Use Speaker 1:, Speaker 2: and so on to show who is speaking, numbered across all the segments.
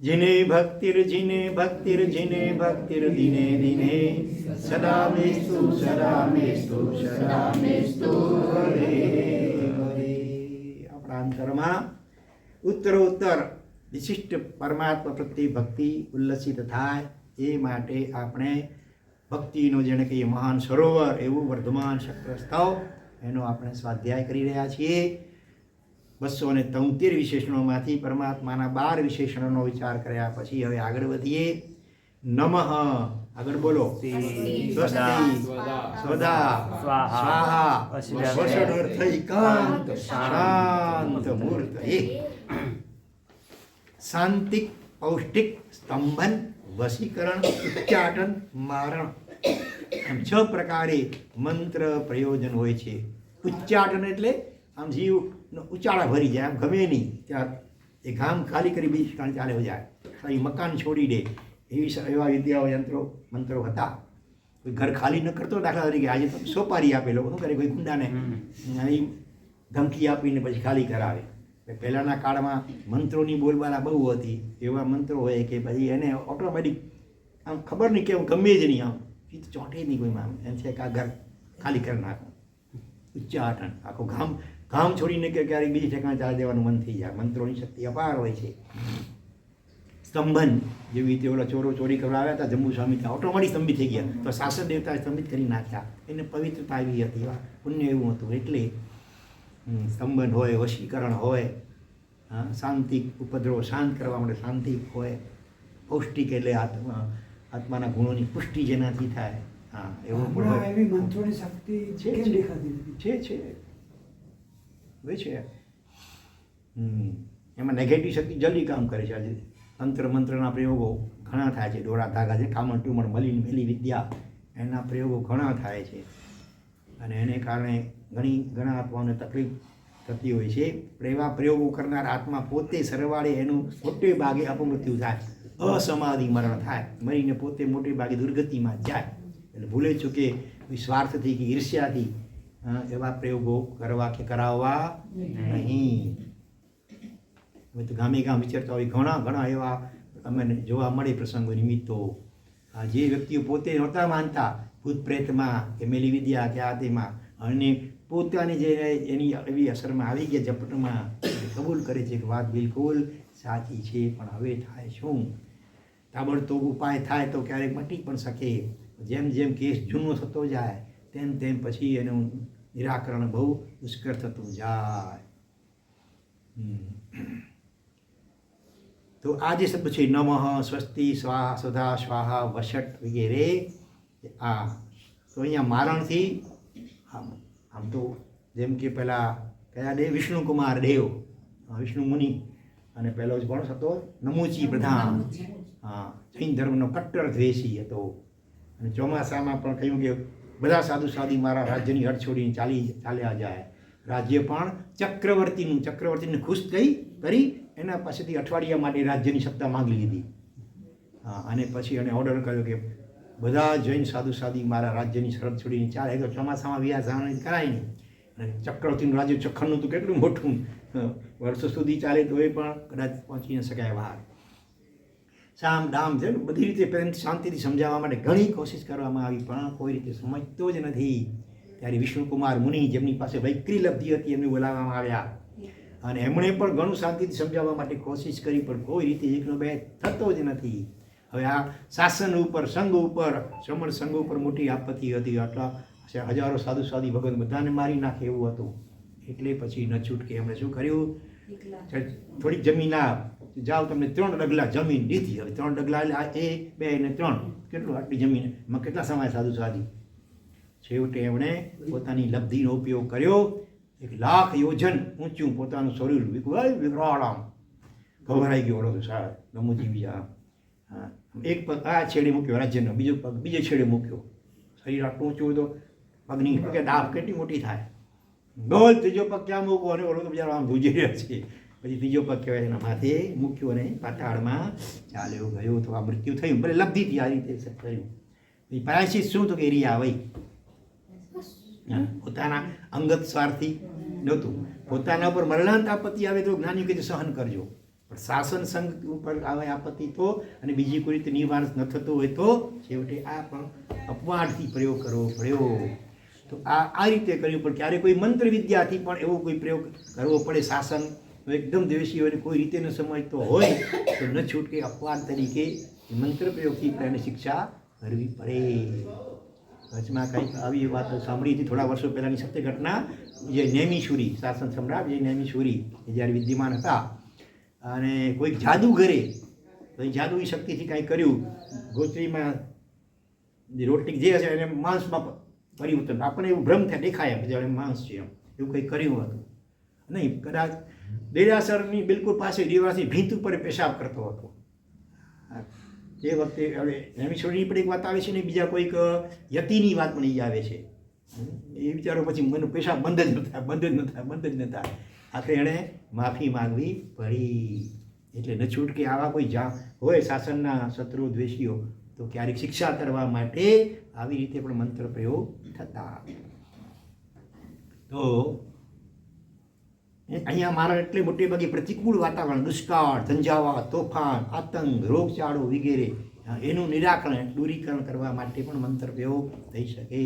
Speaker 1: जिने भक्तिर जिने भक्तिर जिने भक्तिर दिने दिने सदा मेस्तु सदा मेस्तु सदा मेस्तु હરે હરે આપણા અંતરમાં ઉત્તરોત્તર વિશિષ્ટ પરમાત્મા પ્રત્યે ભક્તિ ઉલ્લસિત થાય એ માટે આપણે ભક્તિનો જેને કહીએ મહાન સરોવર એવું વર્ધમાન શક્રસ્તવ એનો આપણે સ્વાધ્યાય કરી રહ્યા છીએ બસો અને તોતેર વિશેષણોમાંથી પરમાત્માના બાર વિશેષણોનો વિચાર કર્યા પછી હવે આગળ વધીએ. નમઃ. આગળ બોલો. સ્વસ્તિ સ્વદા. સ્વાહા. વષડર્થૈકાંત શાંત. મૂર્ત શાંતિક પૌષ્ટિક સ્તંભન વશીકરણ ઉચ્ચાટન મારણ. એમ છ પ્રકારે મંત્ર પ્રયોજન હોય છે. ઉચ્ચાટન એટલે આમ જીવ ઉચાળા ભરી જાય આમ ગમે નહીં. ત્યાં એ ગામ ખાલી કરી બીજી ઠેકાણે ચાલે જાય. ખાલી મકાન છોડી દે. એવી એવા વિદ્યાઓ યંત્રો મંત્રો હતા. કોઈ ઘર ખાલી ન કરતો દાખલા તરીકે. આજે તો સોપારી આપેલો શું કરે? કોઈ ગુંડાને અહીં ધમકી આપીને પછી ખાલી કરાવે. પહેલાંના કાળમાં મંત્રોની બોલબાલા બહુ હતી. એવા મંત્રો હોય કે પછી એને ઓટોમેટિક આમ ખબર નહીં કેમ ગમે જ નહીં આમ. એ તો ચોંટે નહીં કોઈ આમ એમ છે કે આ ઘર ખાલી કરી નાખો. ઉચ્ચાટન. આખું ગામ ગામ છોડીને કે ક્યારેક બીજી ઠેકાણે ચાલી દેવાનું મન થઈ જાય. મંત્રોની શક્તિ અપાર હોય છે. સ્તંભન જેવી રીતે ઓલા ચોરો ચોરી કરવા આવ્યા હતા જમ્મુ સ્વામી ત્યાં ઓટોમેટિક સ્તંભિત થઈ ગયા. તો શાસન દેવતા સ્તંભિત કરી નાખ્યા. એને પવિત્રતા આવી હતી. એવા પુણ્ય એવું હતું. એટલે સ્તંભન હોય વશીકરણ હોય હા, શાંતિક ઉપદ્રવ શાંત કરવા માટે શાંતિક હોય. પૌષ્ટિક એટલે આત્મા આત્માના ગુણોની પુષ્ટિ જેનાથી થાય. હા એવું પણ
Speaker 2: એવી મંત્રોની શક્તિ
Speaker 1: છે છે. હોય છે એમાં નેગેટિવ શક્તિ જલ્દી કામ કરે છે આજે. તંત્ર મંત્રના પ્રયોગો ઘણા થાય છે. દોરા ધાગા છે કામણ ટુમણ, મલિન, મેલી, વિદ્યા. એના પ્રયોગો ઘણા થાય છે. અને એને કારણે ઘણી, ઘણા આત્માઓને તકલીફ થતી હોય છે. એવા પ્રયોગો કરનાર આત્મા પોતે સરવાળે એનું મોટે ભાગે અપમૃત્યુ થાય. અસમાધિ મરણ થાય. મરીને પોતે મોટે ભાગે દુર્ગતિમાં જાય. એટલે ભૂલે ચૂકે કે સ્વાર્થથી કે ઈર્ષ્યાથી એવા પ્રયોગો કરવા કે કરાવવા નહીં. હવે તો ગામે ગામ વિચારતા હોય ઘણા ઘણા એવા અમને જોવા મળે પ્રસંગો નિમિત્તો. આ જે વ્યક્તિઓ પોતે નહોતા માનતા ભૂત પ્રેતમાં કે મેલી વિદ્યા કે આ તેમાં અને પોતાની જે એની એવી અસરમાં આવી ગયા ઝપટમાં કબૂલ કરે છે કે વાત બિલકુલ સાચી છે પણ હવે થાય શું? તાબડતોબ ઉપાય થાય તો ક્યારેક મટી પણ શકે. જેમ જેમ કેસ જૂનો થતો જાય તેમ તેમ પછી એનું નિરાકરણ બહુ દુષ્કર થતું જાય. તો આ જે શબ્દ છે નમઃ સ્વસ્તિ સ્વાહા સદા સ્વાહા વશટ વગેરે આ. તો અહીંયા મારણથી આમ આમ તો જેમ કે પહેલાં કયા દેવ? વિષ્ણુકુમાર દેવ. વિષ્ણુ મુનિ. અને પહેલો જ કોણ હતો? નમુચી પ્રધાન. હા જૈન ધર્મનો કટ્ટર દ્વેષી હતો. અને ચોમાસામાં પણ કહ્યું કે બધા સાધુ સાધી મારા રાજ્યની હડ છોડીને ચાલી ચાલ્યા જાય. રાજ્ય પણ ચક્રવર્તીનું ચક્રવર્તીને ખુશ થઈ કરી એના પાસેથી અઠવાડિયા માટે રાજ્યની સત્તા માંગી લીધી. હા, અને પછી એને ઓર્ડર કર્યો કે બધા જૈન સાધુ સાધી મારા રાજ્યની શરત છોડીને ચાલે. તો ચોમાસામાં વ્યાસ કરાય નહીં અને ચક્રવર્તીનું રાજ્ય ચખણનું તો કેટલું મોટું વર્ષો સુધી ચાલે તો એ પણ કદાચ પહોંચી ન શકાય બહાર. સામ ડામ છે ને બધી રીતે પ્રેમ શાંતિથી સમજાવવા માટે ઘણી કોશિશ કરવામાં આવી પણ કોઈ રીતે સમજતો જ નથી. ત્યારે વિષ્ણુકુમાર મુનિ જેમની પાસે વૈક્રી લબ્ધિ હતી એમને બોલાવવામાં આવ્યા. અને એમણે પણ ઘણું શાંતિથી સમજાવવા માટે કોશિશ કરી પણ કોઈ રીતે એકનો બે થતો જ નથી. હવે આ શાસન ઉપર સંઘ ઉપર શ્રમણ સંઘ ઉપર મોટી આપત્તિ હતી. આટલા હજારો સાધુ સાધી ભગત બધાને મારી નાખે એવું હતું. એટલે પછી ન છૂટકે એમણે શું કર્યું? થોડીક જમીન આ જાઓ તમને ત્રણ ડગલા જમીન દીધી. હવે ત્રણ ડગલા એટલે આ એક બે ને ત્રણ. કેટલું આટલી જમીન? એમાં કેટલા સમય સાધુ સાધી? છેવટે એમણે પોતાની લબ્ધિનો ઉપયોગ કર્યો. એક લાખ યોજન ઊંચું પોતાનું શરીર વિકવાય વિકરાળ આમ ગભરાઈ ગયો ઓળો સાહેબ નમુજી બીજા. હા, એક પગ આ છેડે મૂક્યો, રાજ્યનો બીજો પગ બીજે છેડે મૂક્યો. શરીર આટલું ઊંચું હોય તો પગની કે ડાફ કેટલી મોટી થાય? ગોલ ત્રીજો પગ ક્યાં મૂકવો? અને ઓલો તો બિચારો આમ ધ્રુજી રહ્યા છે. પછી બીજો પગ કહેવાય એના માથે મૂક્યો અને પાતાળમાં ચાલ્યો ગયો તો આ મૃત્યુ થયું. ભલે લબ્ધિથી આ રીતે કર્યું. પછી પ્રાયશ્ચિત શું તો કે રિયા હા, પોતાના અંગત સ્વાર્થી નહોતું. પોતાના ઉપર મરણાંત આપત્તિ આવે તો જ્ઞાની કે સહન કરજો. પણ શાસન સંઘ ઉપર આવે આપત્તિ તો અને બીજી કોઈ રીતે નિવારણ ન થતો હોય તો છેવટે આ પણ અપવાદથી પ્રયોગ કરવો પડ્યો. તો આ આ રીતે કર્યું. પણ ક્યારે કોઈ મંત્ર વિદ્યાથી પણ એવો કોઈ પ્રયોગ કરવો પડે શાસન એકદમ દ્વેષી હોય કોઈ રીતે ન સમજતો હોય, તો ન છૂટકે અપવાદ તરીકે મંત્ર પ્રયોગથી પણ શિક્ષા કરવી પડે. કચ્છમાં કંઈક આવી વાતો સાંભળી હતી થોડા વર્ષો પહેલાંની સત્ય ઘટના, જે નેમીશુરી શાસન સમ્રાટ જે નેમીશુરી એ જ્યારે વિદ્યમાન હતા, અને કોઈક જાદુગરે કંઈ જાદુઈ શક્તિથી કાંઈ કર્યું. ગોત્રીમાં જે રોટલી જે હશે એને માંસમાં પરિવર્તન. આપણને એવું ભ્રમ થાય, દેખાય એમ જ્યારે માંસ છે એમ. એવું કંઈ કર્યું હતું. નહીં, કદાચ દેરાસરની બિલકુલ પાસે દેવાસી ભીંત ઉપર પેશાબ કરતો હતો. તે વખતે હવે હેમેશ્વરની પણ એક વાત આવે છે ને, બીજા કોઈક યતિની વાત પણ ઈ આવે છે. એ વિચારો પછી મને પેશાબ બંધ જ નતા બંધ જ ન થાય, બંધ જ નતા આખરે એણે માફી માંગવી પડી. એટલે ન છૂટકે આવા કોઈ જા, હોય શાસનના શત્રુ, દ્વેષીઓ, તો ક્યારેક શિક્ષા કરવા માટે આવી રીતે પણ મંત્ર પ્રયોગ થતા. તો એ અહીંયા મારા એટલે મોટે ભાગે પ્રતિકૂળ વાતાવરણ દુષ્કાળ ઝંઝાવાત તોફાન આતંક રોગચાળો વગેરે એનું નિરાકરણ દૂરીકરણ કરવા માટે પણ મંત્ર પ્રયોગ થઈ શકે.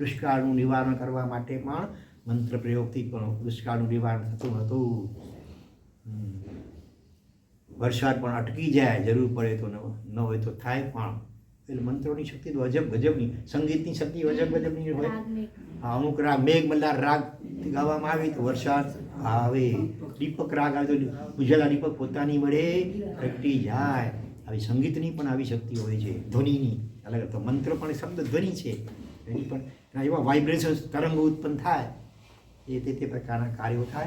Speaker 1: દુષ્કાળનું નિવારણ કરવા માટે પણ મંત્ર પ્રયોગથી પણ દુષ્કાળનું નિવારણ થતું હતું. વરસાદ પણ અટકી જાય જરૂર પડે તો ન ન હોય તો થાય પણ. એટલે મંત્રોની શક્તિ તો અજબ ગજબની સંગીતની શક્તિ અજબ ગજબની હોય. અમુક રાગ મેઘ મલ્લાર રાગ ગાવામાં આવે તો વરસાદ આવે. દીપક રાગ આવે તો પૂજેલા દીપક પોતાની વડે પ્રગટી જાય. આવી સંગીતની પણ આવી શક્તિ હોય છે. ધ્વનિની. અલગ તો મંત્ર પણ શબ્દ ધ્વનિ છે. એની પણ એવા વાઇબ્રેશન્સ તરંગો ઉત્પન્ન થાય. એ તે તે પ્રકારના કાર્યો થાય.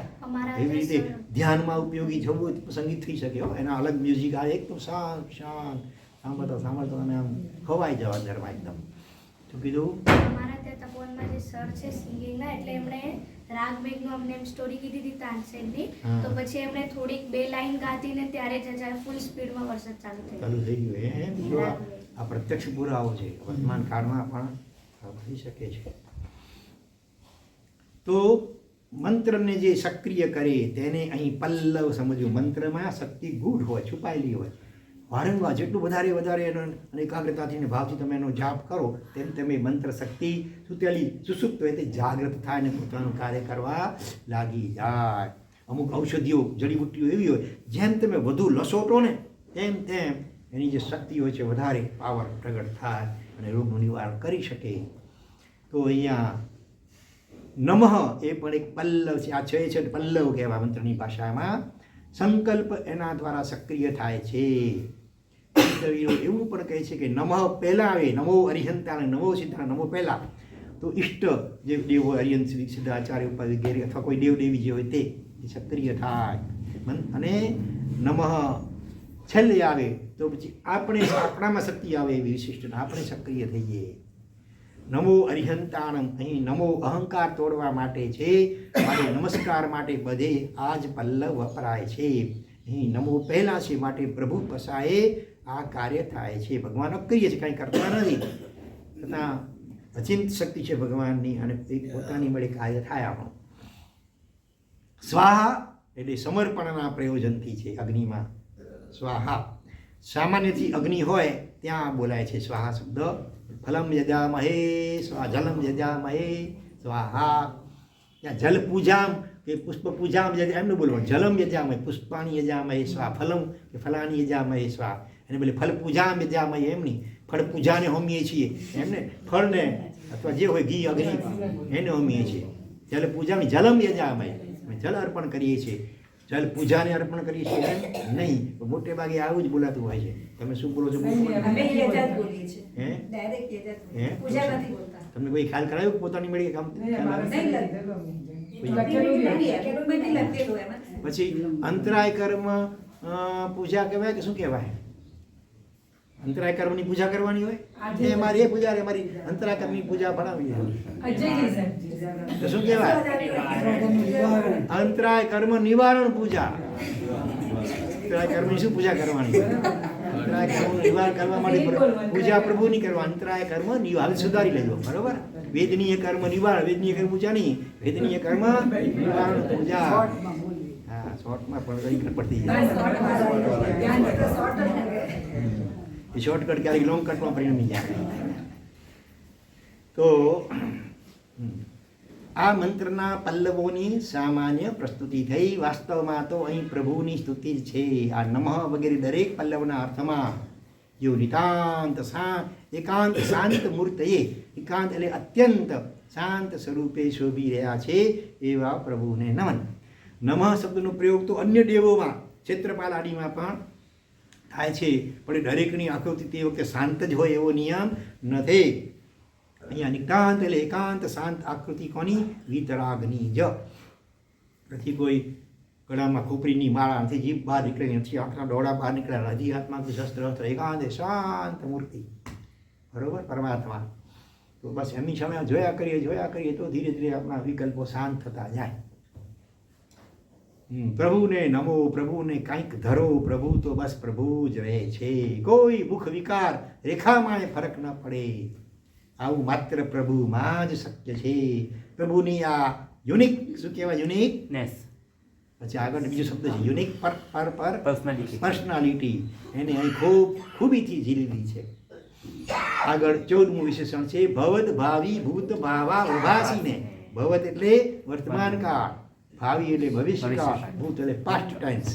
Speaker 1: એવી રીતે ધ્યાનમાં ઉપયોગી જવું સંગીત થઈ શકે હો. એના અલગ મ્યુઝિક આવે. એકદમ શાંત શાંત. સાંભળતા સાંભળતા તમે આમ ખવાઈ જવા અંદરમાં એકદમ. તો કીધું?
Speaker 2: અમારા ત્યાં તપોવનમાં જે સર છે સિંગિંગના એટલે એમણે રાગ અમને એમ સ્ટોરી કીધી હતી તાનસેનની તો પછી એમણે થોડીક બે લાઈન ગાતી ને ત્યારે જ જ્યારે ફૂલ સ્પીડમાં વરસાદ ચાલુ થઈ
Speaker 1: ચાલુ થઈ ગયું. એ આ પ્રત્યક્ષ પુરાવો છે. વર્તમાન કાળમાં પણ થઈ શકે છે. તો મંત્રને જે સક્રિય કરે તેને અહીં પલ્લવ સમજવું મંત્રમાં શક્તિ ગૂઢ હોય છુપાયેલી હોય. વારંવાર જેટલું વધારે વધારે એનો અને એકાગ્રતાથી અને ભાવથી તમે એનો જાપ કરો, તેમ તમે મંત્ર શક્તિ સુતેલી સુસુપ્ત હોય તે જાગૃત થાય અને પોતાનું કાર્ય કરવા લાગી જાય. અમુક ઔષધિઓ, જડીબુટ્ટીઓ એવી હોય, જેમ તમે વધુ લસોટો ને, તેમ તેમ એની જે શક્તિ હોય છે વધારે પાવર પ્રગટ થાય અને રોગનું નિવારણ કરી શકે. તો અહીંયા નમઃ એ પણ એક પલ્લવ છે, આ છે છે પલ્લવ કહેવા મંત્રની ભાષામાં. સંકલ્પ એના દ્વારા સક્રિય થાય છે. કવિઓ એવું પણ કહે છે કે નમઃ પહેલાં આવે નમો અરિહંતા નમો સિદ્ધા નમો પહેલાં. તો ઇષ્ટ જે દેવ હોય શ્રી સિદ્ધ સિદ્ધાચાર્ય ઉપર વગેરે અથવા કોઈ દેવ દેવી જે હોય તે સક્રિય થાય. અને નમઃ છેલ્લે આવે તો પછી આપણે આપણામાં શક્તિ આવે એવી વિશિષ્ટ આપણે સક્રિય થઈએ. નમો અરિહંતાણમ, અહીં નમો અહંકાર તોડવા માટે છે. માટે નમસ્કાર માટે બધે આ જ પલ્લવ વપરાય છે. અહીં નમો પહેલા છે માટે પ્રભુ પસાએ આ કાર્ય થાય છે ભગવાન કરીએ છીએ, કાંઈ કરતા નથી. છતાં અચિંત શક્તિ છે ભગવાનની અને પોતાની મળે કાર્ય થાય આપણું. સ્વાહા એટલે સમર્પણના પ્રયોજનથી છે અગ્નિમાં. સ્વાહા. સામાન્યથી અગ્નિ હોય, ત્યાં બોલાય છે સ્વાહા શબ્દ. ફલમ યજામહે, સ્વા, જલમ યજામહે, સ્વાહા. ત્યાં જલ પૂજામ કે પુષ્પ પૂજામ એમ એમને બોલવાનું. જલમ યજામય પુષ્પાણી યજામય સ્વા, ફલમ કે ફલાની યજામય સ્વા. એને બોલે ફલ ત્યાં અમે એમની ફળ પૂજાને હોમીએ છીએ. એમને ફળને અથવા જે હોય ઘી અગ્નિ એને હોમીએ છીએ. જલ પૂજાની જલમ યજામહે અમે. જલ અર્પણ કરીએ છીએ. જલ પૂજાને અર્પણ કરીએ છીએ નહીં. મોટે ભાગે આવું જ બોલાતું હોય છે. તમે શું બોલો છો?
Speaker 3: અમે. પૂજા
Speaker 1: તમને કોઈ ખ્યાલ કરાયો પોતાની મળી કામ. પછી અંતરાય કર્મ પૂજા કહેવાય કે શું કહેવાય અંતરાય કર્મની પૂજા કરવાની હોય? એ મારી એ પૂજા રે મારી અંતરાય કર્મની પૂજા ભણાવી તો શું કહેવાય? અંતરાય કર્મ નિવારણ પૂજા. અંતરાય કર્મની શું પૂજા કરવાની? અંતરાય કર્મ નિવારણ કરવા માટે પૂજા પૂજા પ્રભુની કરવા. અંતરાય કર્મ નિવારણ સુધારી લેજો. બરોબર? વેદનીય કર્મ નિવારણ. વેદનીય કર્મ પૂજા નહીં. વેદનીય કર્મ નિવારણ પૂજા. હા શોર્ટમાં પણ કંઈ પડતી જાય એ શોર્ટકટ ક્યારેક લોંગ કટમાં પરિણમી જાય. તો, આ મંત્રના પલ્લવોની સામાન્ય પ્રસ્તુતિ થઈ. વાસ્તવમાં તો અહીં પ્રભુની સ્તુતિ છે. આ નમઃ વગેરે દરેક પલ્લવના અર્થમાં જો નિતાંત એકાંત શાંત મૂર્તએ એકાંત એટલે અત્યંત શાંત સ્વરૂપે શોભી રહ્યા છે એવા પ્રભુને નમન. નમઃ શબ્દનો પ્રયોગ તો અન્ય દેવોમાં, ક્ષેત્રપાલ આદિમાં પણ થાય છે, પણ દરેકની આકૃતિ તે વખતે શાંત જ હોય એવો નિયમ નથી. અહીંયા નિકાંત એટલે એકાંત, શાંત આકૃતિ કોની? વિતરાગની જ. નથી કોઈ ગળામાં ખોપરીની માળા નથી, જીભ બહાર નીકળે નથી આંખના ડોળા બહાર નીકળ્યા, હજી હાથમાં શસ્ત્ર, હસ્ત્ર એકાંત શાંત મૂર્તિ. બરોબર? પરમાત્મા. તો બસ એમની સામે જોયા કરીએ જોયા કરીએ, તો ધીરે ધીરે આપણા વિકલ્પો શાંત થતા જાય. પ્રભુને નમો પ્રભુને કાંઈક ધરો પ્રભુ તો બસ પ્રભુ જ રહે છે. કોઈ મુખ વિકાર રેખામાં ફરક ન પડે. આવું માત્ર પ્રભુમાં જ શક્ય છે. પ્રભુની આ યુનિક શું કહેવાય
Speaker 4: યુનિકનેસ
Speaker 1: પછી આગળ બીજો શબ્દ છે યુનિક પર પર પર
Speaker 4: પર્સનાલિટી
Speaker 1: પર્સનાલિટી એને અહીં ખૂબ ખૂબીથી ઝીલેલી છે. આગળ ચૌદમું વિશેષણ છે ભવદ ભાવી ભૂત ભાવા ઉભાસીને. ભવત એટલે વર્તમાન કાળ ભાવિ એટલે ભવિષ્ય
Speaker 4: ભવિષ્યકાળ.
Speaker 1: ભૂત એટલે past times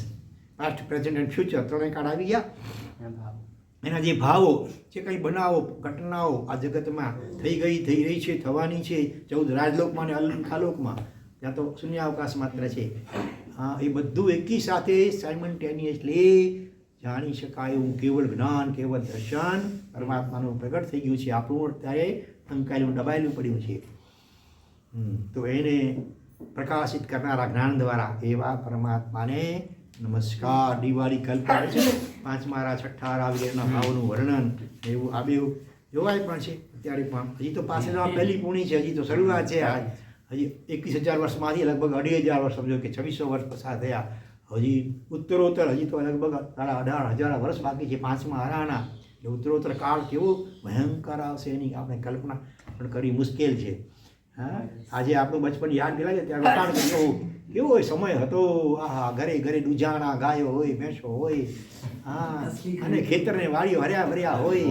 Speaker 1: past present and future ત્રણેય કાળ આવી ગયા. એના જે ભાવો જે કંઈ બનાવો ઘટનાઓ આ જગતમાં થઈ ગઈ થઈ રહી છે થવાની છે ચૌદ રાજલોકમાં અને અલંખાલોકમાં ત્યાં તો શૂન્યાવકાશ માત્ર છે. હા એ બધું એકી સાથે સાયમન્ટેનિયસલી જાણી શકાય એવું કેવળ જ્ઞાન કેવળ દર્શન પરમાત્માનું પ્રગટ થઈ ગયું છે. આપણું અત્યારે અંકાયેલું દબાયેલું પડ્યું છે. તો એને પ્રકાશિત કરનારા જ્ઞાન દ્વારા એવા પરમાત્માને નમસ્કાર. દિવાળી કલ્પના છે ને? પાંચમારા છઠ્ઠારા વગેરેના ભાવનું વર્ણન એવું આવ્યું જોવાય પણ છે. અત્યારે પણ હજી તો પાછળમાં પહેલી પૂણી છે. હજી તો શરૂઆત છે આ હજી એકવીસ હજાર વર્ષમાંથી લગભગ અઢી હજાર વર્ષ સમજો કે છવ્વીસો વર્ષ પસાર થયા. હજી ઉત્તરોત્તર, હજી તો લગભગ સાડા અઢાર હજાર વર્ષ બાકી છે પાંચમા હરાના. ઉત્તરોત્તર કાળ કેવો ભયંકર આવશે એની આપણે કલ્પના પણ કરી મુશ્કેલ છે. હા? આજે આપણું બચપન યાદ નહીં લાગે ત્યારે રોકાણ કેવો કેવો સમય હતો? આહા, ઘરે ઘરે દુજાણા ગાયો હોય, ભેંસો હોય. હા, અને ખેતરને વાળી હર્યા ભર્યા હોય.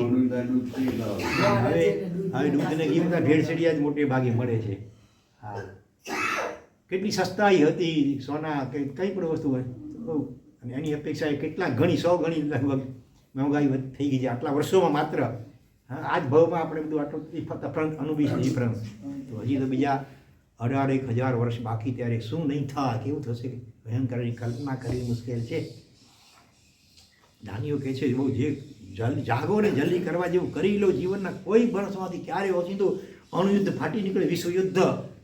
Speaker 1: હવે હવે દૂધને ઘી બધા ભેળસેડિયા જ મોટે ભાગે મળે છે. હા. કેટલી સસ્તાઈ હતી સોના કે કંઈ પણ વસ્તુ હોય. અને એની અપેક્ષા એ કેટલા ઘણી સો ગણી લગભગ મોંઘાઈ થઈ ગઈ છે. આટલા વર્ષોમાં માત્ર હા, આજ ભાવમાં આપણે બધું આટલું ડિફરન્સ અનુભવી છે ડિફરન્સ તો હજી તો બીજા અઢાર, એક હજાર વર્ષ બાકી ત્યારે શું નહીં થાય, કેવું થશે? ભયંકરની કલ્પના કરવી મુશ્કેલ છે. દાનીઓ કહે છે, બહુ જે જલ, જાગો ને જલ્દી કરવા જેવું કરી લો જીવનના કોઈ વર્ષમાંથી ક્યારે ઓછી અણુયુદ્ધ ફાટી નીકળે, વિશ્વયુદ્ધ.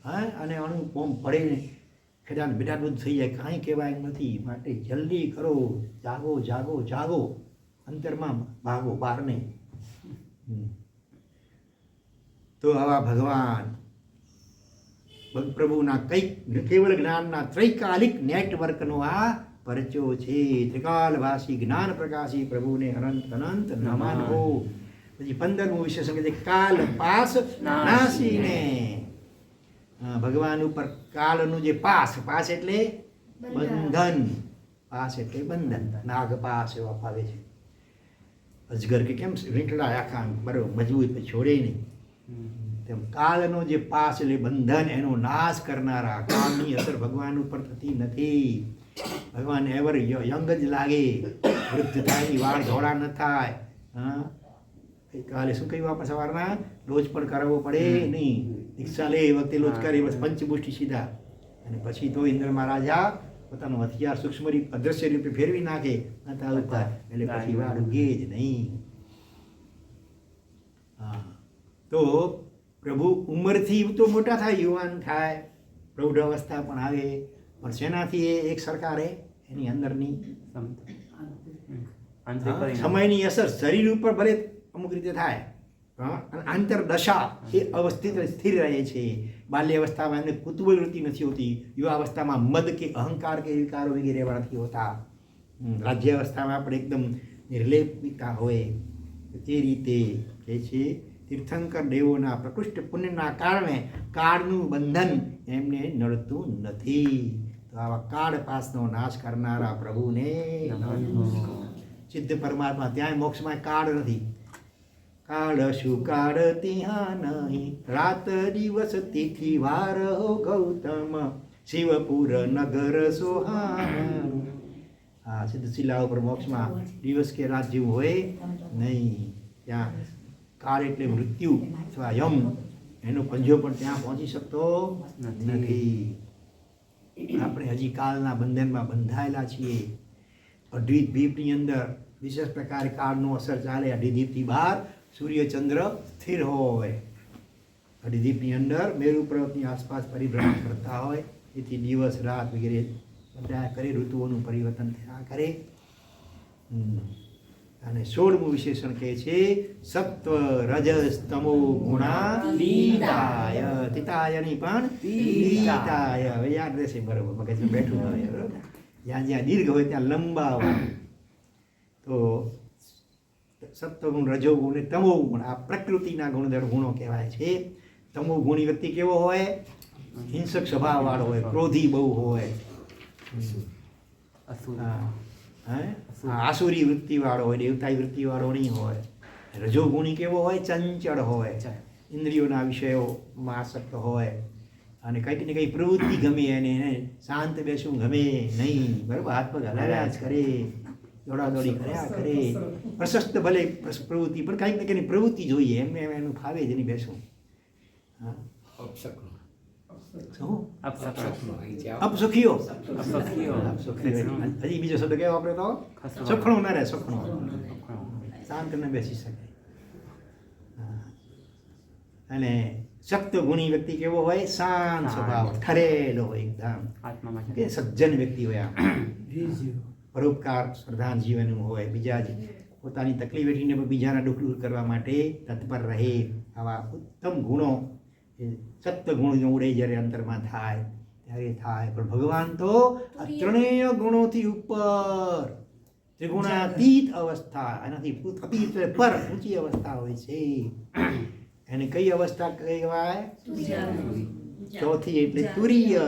Speaker 1: હા? અને અણુ કોમ પડે ને ખેડાન બેટાનું થઈ જાય, કાંઈ કહેવાય નથી. માટે જલ્દી કરો, જાગો જાગો જાગો. અંતરમાં ભાગો, બહાર નહીં. તો આવા ભગવાન પ્રભુના કંઈક કેવળ જ્ઞાનના ત્રૈકાલિક નેટવર્કનો આ પરચો છે. ત્રિકાલભાષી જ્ઞાન પ્રકાશી પ્રભુને અનંત અનંત નમન હો પછી પંદરમું કે છે કાલ પાસ નાસીને. ભગવાન ઉપર કાલનું જે પાસ પાસ એટલે બંધન. પાસ એટલે બંધન. નાગ પાસ એવા ફાવે છે. અજગર કે કેમ વીંટળા આખા બરોબર મજબૂત છોડે નહીં. તેમ કાળનો જે પાસ એટલે બંધન એનો નાશ કરનારા કાળની અસર ભગવાન ઉપર થતી નથી. ભગવાન એવર યંગ જ લાગે. વૃદ્ધ થાય વાળ ધોળા ન થાય. હા? કાલે શું કહ્યું આપણે સવારના? રોજ પણ કરાવવો પડે નહીં. દીક્ષા લે એ વખતે લોજ કરે બસ પંચમુષ્ટિ સીધા. અને પછી તો ઇન્દ્ર રાજા પોતાનું હથિયાર સૂક્ષ્મ રૂપ અદ્રશ્ય રૂપે ફેરવી નાખે માતા ઉપર એટલે પછી વાળ ઉગે જ નહીં. હા. તો પ્રભુ ઉંમરથી તો મોટા થાય યુવાન થાય પ્રૌઢ અવસ્થા પણ આવે પણ શેનાથી એ એક સરકાર એની અંદરની. સમયની અસર શરીર ઉપર ભલે અમુક રીતે થાય અને આંતરદશા એ અવસ્થિત સ્થિર રહે છે. બાલ્ય અવસ્થામાં એમને કુતુબલ વૃત્તિ નથી હોતી. યુવા અવસ્થામાં મદ કે અહંકાર કે વિકારો વગેરે એવા નથી હોતા. રાજ્ય અવસ્થામાં આપણે એકદમ નિર્લેપિતા હોય. તે રીતે કે છે તીર્થંકર દેવોના પ્રકૃષ્ટ પુણ્યના કારણે કાળનું બંધન એમને નડતું નથી. તો આવા કાળ પાસનો નાશ કરનારા પ્રભુને સિદ્ધ પરમાત્મા ત્યાંય મોક્ષમાં કાળ નથી. કાળ શું કાળ ત્યાં નહીં રાત દિવસ તિથિ વાર હો ગૌતમ. શિવપુર નગર સોહાન હા સિદ્ધ શિલા ઉપર મોક્ષમાં દિવસ કે રાત જેવું હોય નહીં. ત્યાં કાળ એટલે મૃત્યુ અથવા યમ. એનો પંજો પણ ત્યાં પહોંચી શકતો નથી. આપણે હજી કાળના બંધનમાં બંધાયેલા છીએ. અઢી દ્વીપની અંદર વિશેષ પ્રકારે કાળનો અસર ચાલે અઢી દ્વીપથી બહાર સૂર્ય ચંદ્ર સ્થિર હોય. અઢી દીપની અંદર મેરુ પર્વતની આસપાસ પરિભ્રમણ કરતા હોય. તેથી દિવસ, રાત વગેરે બધા કરે, ઋતુઓનું પરિવર્તન થયા કરે. અને સોળમું વિશેષણ કહે છે સત્વ રજસ તમો ગુણા તીતાય. તીતાયની પણ તીતાય. હવે યાદ રહેશે બરોબર, મગજમાં બેઠું હોય બરોબર. જ્યાં જ્યાં દીર્ઘ હોય ત્યાં લંબા હોય તો સત્વગુણ રજોગુણ અને તમોગુણ. આ પ્રકૃતિના ગુણધર ગુણો કહેવાય છે. તમો ગુણી વ્યક્તિ કેવો હોય? હિંસક સ્વભાવવાળો હોય ક્રોધી બહુ હોય. આસુરી વૃત્તિવાળો હોય દેવતાઈ વૃત્તિવાળો નહીં હોય. રજોગુણી કેવો હોય? ચંચળ હોય. ઇન્દ્રિયોના વિષયોમાં આસક્ત હોય. અને કંઈક ને કંઈક પ્રવૃત્તિ ગમે એને એને શાંત બેસવું ગમે નહીં. બરાબર? હાથ પગ હલાવ્યા જ કરે. દોડાદોડી કર્યા કરે પ્રશસ્ત ભલે પ્રવૃત્તિ પણ કંઈક ને કંઈક પ્રવૃત્તિ જોઈએ એમ એમ એનું ફાવે જ એની બેસવું અપસુખીઓ હજી બીજો શબ્દ કેવો આપણે તો? સખણો ના રહે સખણો. શાંત ન બેસી શકે હા. અને શક્ત ગુણી વ્યક્તિ કેવો હોય? શાંત સ્વભાવ ઠરેલો હોય એકદમ. કે સજ્જન વ્યક્તિ હોય આમ. પરોપકાર પ્રધાન જીવનનું હોય બીજા જ પોતાની તકલીફ પણ બીજાના દુઃખ દૂર કરવા માટે તત્પર રહે આવા ઉત્તમ ગુણો. એ સત્ય ગુણ ઉડે જ્યારે અંતરમાં થાય ત્યારે થાય. પણ ભગવાન તો આ ત્રણેય ગુણોથી ઉપર. ત્રિગુણાતીત અવસ્થા એનાથી અતીત પર ઊંચી અવસ્થા હોય છે. એને કઈ અવસ્થા કહેવાય? ચોથી એટલે તુરીય.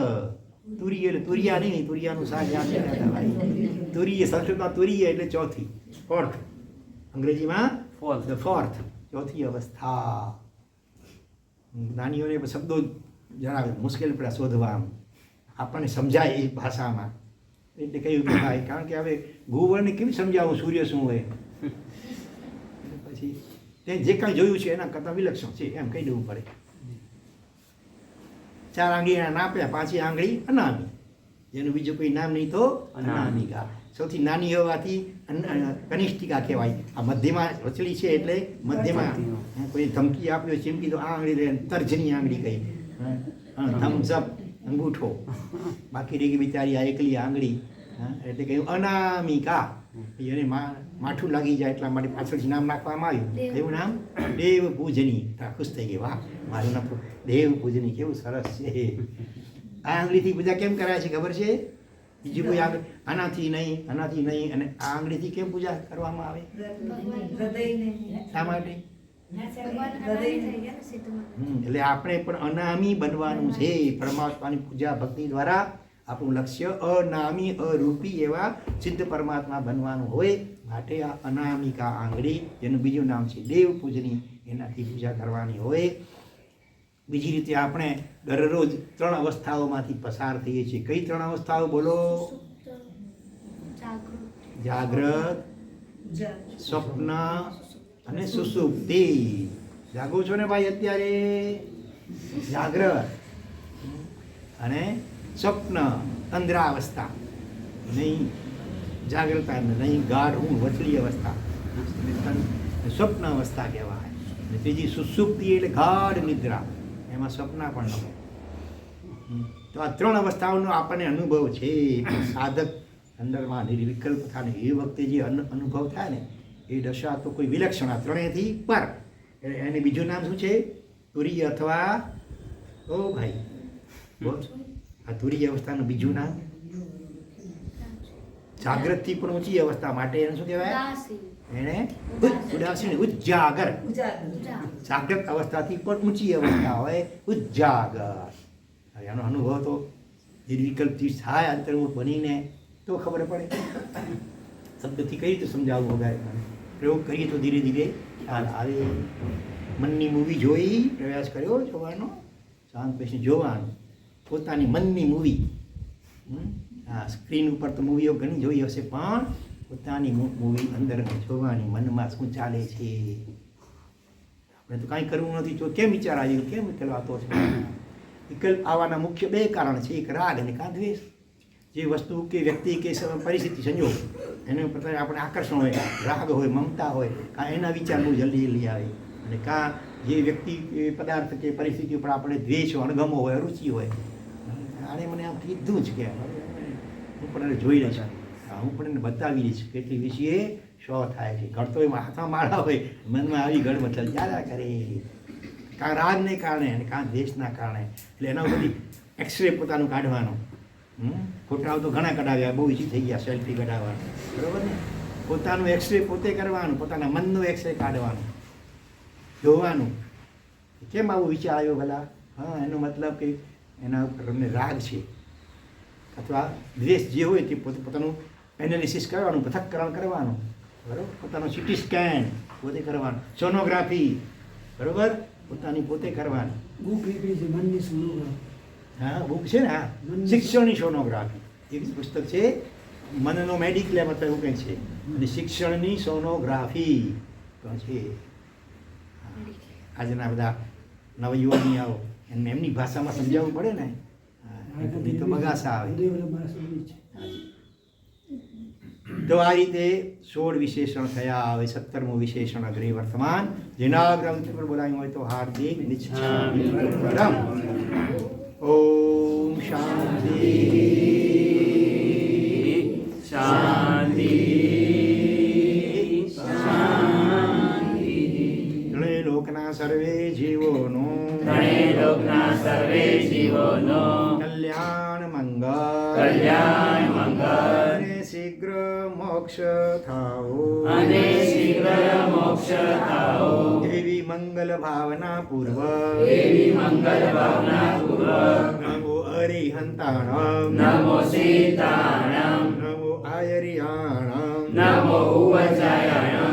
Speaker 1: તુરીય એટલે તુરિયા નહીં નહીં તુરિયાનું શાક યાદ રહેતા ભાઈ. તુરીય સંસ્કૃતમાં તુરીય એટલે ચોથી. ફોર્થ. અંગ્રેજીમાં?
Speaker 4: ફોર્થ.
Speaker 1: ધ ફોર્થ ચોથી અવસ્થા. નાનીઓને પણ શબ્દો જણાવે. મુશ્કેલ પડે શોધવા આમ. આપણને સમજાય એ ભાષામાં. એટલે કહ્યું કે ભાઈ કારણ કે હવે ગુવરને કેવી સમજાવું? સૂર્ય શું હોય? પછી તે જે કાંઈ જોયું છે એના કરતાં વિલક્ષણ છે. એમ કહી દેવું પડે. ચાર આંગળીના નાપ્યા પાંચી આંગળી અનામી. જેનું બીજું કોઈ નામ નહીં તો અનામિકા. સૌથી નાની હોવાથી કનિષ્ઠિકા કહેવાય. આ મધ્યમાં વચલી છે એટલે મધ્યમાં કોઈ ધમકી આપ્યો ચીમકી તો આ આંગળી તર્જની આંગળી કહી. થમ્સઅપ અંગૂઠો. બાકી રહી બિચારી આ એકલી આંગળી. એટલે કહ્યું અનામિકા. એને મા માઠું લાગી જાય એટલા માટે પાછળથી નામ નાખવામાં આવ્યું. એવું નામ? દેવ પૂજની ખુશ થઈ ગઈ. વાહ મારું નામ દેવ પૂજની કેવું સરસ છે. આ આંગળીથી પૂજા કેમ કરાય છે ખબર છે? બીજી કોઈ આંગળી? આનાથી નહીં આનાથી નહીં. અને આ આંગળીથી કેમ પૂજા કરવામાં આવે? શા માટે? એટલે આપણે પણ અનામી બનવાનું છે. પરમાત્માની પૂજા ભક્તિ દ્વારા આપણું લક્ષ્ય અનામી અરૂપી એવા સિદ્ધ પરમાત્મા બનવાનું હોય, માટે આ અનામિકા આંગળી, જેનું બીજું નામ છે દેવ પૂજની એનાથી પૂજા કરવાની હોય. બીજી રીતે આપણે દરરોજ ત્રણ અવસ્થાઓમાંથી પસાર થઈએ છીએ. કઈ ત્રણ અવસ્થાઓ બોલો? જાગ્રત સ્વપ્ન અને સુસુપ્તિ જાગો છો ને ભાઈ અત્યારે? જાગ્રત. અને સ્વપ્ન તંદ્રાવસ્થા નહીં જાગ્રતા નહીં, ગાઢ ઊંઘ, વચલી અવસ્થા. સ્વપ્ન અવસ્થા કહેવાય. અને ત્રીજી સુસુપ્તિ એટલે ગાઢ નિદ્રા. એમાં સ્વપ્ન પણ ન તો આ ત્રણ અવસ્થાઓનો આપણને અનુભવ છે. સાધક અંદરમાં નિર્વિકલ્પ થાય એ વખતે જે અનુભવ થાય ને, એ દશા તો કોઈ વિલક્ષણ આ ત્રણેયથી પર. એટલે એને બીજું નામ શું છે? તુરી અથવા? ઓ ભાઈ. બોલ. આ તુરીય અવસ્થાનું બીજું નામ જાગ્રતથી પણ ઊંચી અવસ્થા માટે એને શું કહેવાય? એને ઉદાસીન ઉજાગર. જાગ્રત અવસ્થાથી પણ ઊંચી અવસ્થા હોય ઉજાગર. હવે આનો અનુભવ તો નિર્વિકલ્પથી થાય અંતર્મુખ બનીને તો ખબર પડે. શબ્દથી કઈ રીતે સમજાવવું વગાડે પ્રયોગ કરીએ તો ધીરે ધીરે ખ્યાલ આવે. મનની મૂવી જોઈ પ્રયાસ કર્યો જોવાનો. શાંત પછી જોવાનું. પોતાની મનની મૂવી હા સ્ક્રીન ઉપર તો મૂવીઓ ઘણી જોઈ હશે, પણ પોતાની મૂવી અંદર જોવાની મનમાં શું ચાલે છે? આપણે તો કાંઈ કરવું નથી. જો કેમ વિચાર આવ્યો? કેમ વિકલવાતો છે? વિકલ્પ આવવાના મુખ્ય બે કારણ છે. એક રાગ અને કાં દ્વેષ જે વસ્તુ કે વ્યક્તિ કે પરિસ્થિતિ, સંજોગ, એને પ્રત્યે આપણે આકર્ષણ હોય, રાગ હોય, મમતા હોય, કાં એના વિચાર બહુ જલ્દી જલ્દી આવે. અને કાં જે વ્યક્તિ પદાર્થ કે પરિસ્થિતિ ઉપર આપણે દ્વેષ, અણગમો હોય રુચિ હોય કીધું જ કે હું પણ એને જોઈ લઈશ હા, હું પણ એને બતાવી દઈશ કેટલી વિશે શો થાય છે. ઘડતો એમાં હાથમાં માળા હોય. મનમાં આવી ગળ મતલબ ચાલ્યા કરે કાં રાજને કારણે અને કાં દેશના કારણે. એટલે એના બધી એક્સરે પોતાનું કાઢવાનું? ફોટાઓ તો ઘણા કઢાવ્યા બહુ ઈઝી થઈ ગયા સેલ્ફી કઢાવવાનું. બરાબર ને? પોતાનું એક્સરે પોતે કરવાનું પોતાના મનનું એક્સરે કાઢવાનું. જોવાનું. કેમ આવો વિચાર આવ્યો ભલા? હા એનો મતલબ કે એના ઉપર તમને રાગ છે. અથવા દ્વેષ જે હોય તે પોતે પોતાનું એનાલિસિસ કરવાનું પૃથક્કરણ કરવાનું બરાબર પોતાનું સિટી સ્કેન પોતે કરવાનું સોનોગ્રાફી બરાબર પોતાની પોતે કરવાની
Speaker 3: બુક નીકળી છે મનની સોનોગ્રાફી
Speaker 1: હા બુક છે ને હા શિક્ષણની સોનોગ્રાફી એક પુસ્તક છે મનનો મેડિક્લેમ અથવા એવું કંઈ છે અને શિક્ષણની સોનોગ્રાફી પણ છે આજના બધા નવયુવાનીઓ એમને એમની ભાષામાં સમજાવવું પડે ને નહીં તો બગાસા આવે. તો આ રીતે સોળ વિશેષણ થયા આવે સત્તરમું વિશેષણ અગ્રે વર્તમાન. જેના ગ્રંથ પર બોલાવ્યું હોય તો હાર્દિક નિચ્છામી ઓમ શાંતિ.
Speaker 4: શાંતિ.
Speaker 1: સર્વે જીવોનો
Speaker 4: ત્રણે લોકના સર્વે જીવોનો
Speaker 1: કલ્યાણ મંગળ
Speaker 4: કલ્યાણ મંગળ
Speaker 1: અને શીઘ્ર મોક્ષ થાઓ
Speaker 4: અને શીઘ્ર મોક્ષ થાઓ
Speaker 1: એવી મંગલ ભાવના પૂર્વ
Speaker 4: એવી મંગલ ભાવના પૂર્વક
Speaker 1: નમો અરિહંતાણમ
Speaker 4: નમો સીતાણમ
Speaker 1: નમો આયરિયાણમ
Speaker 4: નમો ઉવચાયણમ
Speaker 1: નમો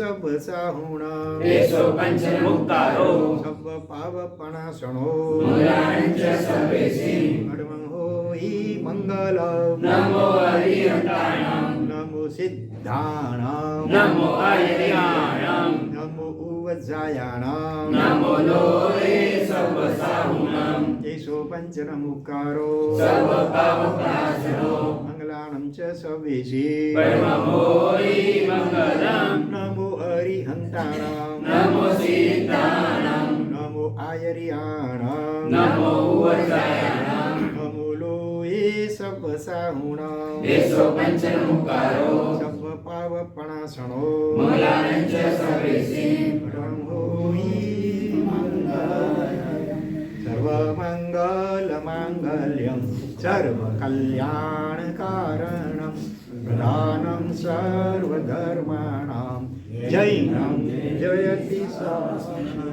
Speaker 1: सब चाहुणा येशो
Speaker 4: पंचमुक्ता हो। सब
Speaker 1: पाव पणा
Speaker 4: सणो मुलांच्या
Speaker 1: सर्वेसी। अडवं होई
Speaker 4: मंगल। नमो
Speaker 1: हरियंताणं नमो
Speaker 4: सिद्धाणां। नमो
Speaker 1: आयरियाणां नमो
Speaker 4: उवजायाणां नमो लोये सब
Speaker 1: चाहुणां येशो
Speaker 4: पंचमुकारो सब
Speaker 1: पाव पणा सणो
Speaker 4: मंगलानं च
Speaker 1: सवेशी परमो
Speaker 4: होई मंगलम
Speaker 1: नमो हरिहन्ताणाम्
Speaker 4: नमो सीताणाम्
Speaker 1: नमो आयरियाणाम् नमो वरदायाणाम्
Speaker 4: नमो लोये
Speaker 1: सर्वसाहुणाम् देशो
Speaker 4: पञ्चमुकारो सर्वपावपणासणो
Speaker 1: मलानञ्च सर्वेसि ब्रह्मोहि सर्वमङ्गलमाङ्गल्यं सर्वकल्याणकारणं प्रधानं सर्वधर्मा Jai Jai Jai Jai